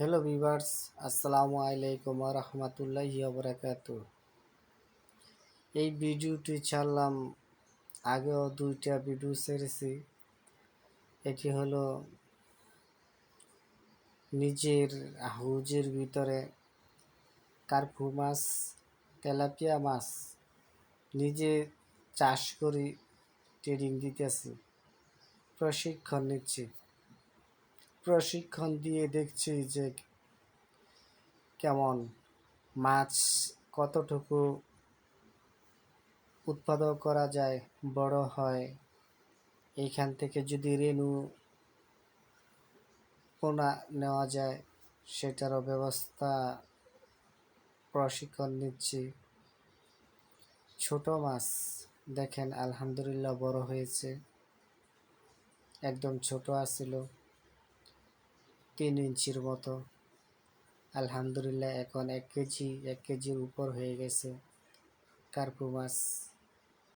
Hello viewers আসসালামু আলাইকুম রহমতুল্লাহি বরাকাত এই ভিডিওটি ছাড়লাম আগেও দুইটা ভিডিও ছেড়েছি। এটি হলো নিজের হাউজের ভিতরে কার্পু মাছ, তেলাপিয়া মাছ নিজে চাষ করি ট্রেডিং দিতেছি। প্রশিক্ষণ নিচ্ছি। প্রশিক্ষণ দিয়ে দেখছি যে কেমন মাছ কতটুকু উৎপাদন করা যায়, বড় হয়। এইখান থেকে যদি রেণু পোনা নেওয়া যায়, সেটারও ব্যবস্থা প্রশিক্ষণ নিচ্ছি। ছোট মাছ, দেখেন আলহামদুলিল্লাহ বড় হয়েছে। একদম ছোট আসছিল তিন ইঞ্চির মতো। আলহামদুলিল্লাহ এখন এক কেজি এক কেজির উপর হয়ে গেছে। কার্পু মাছ।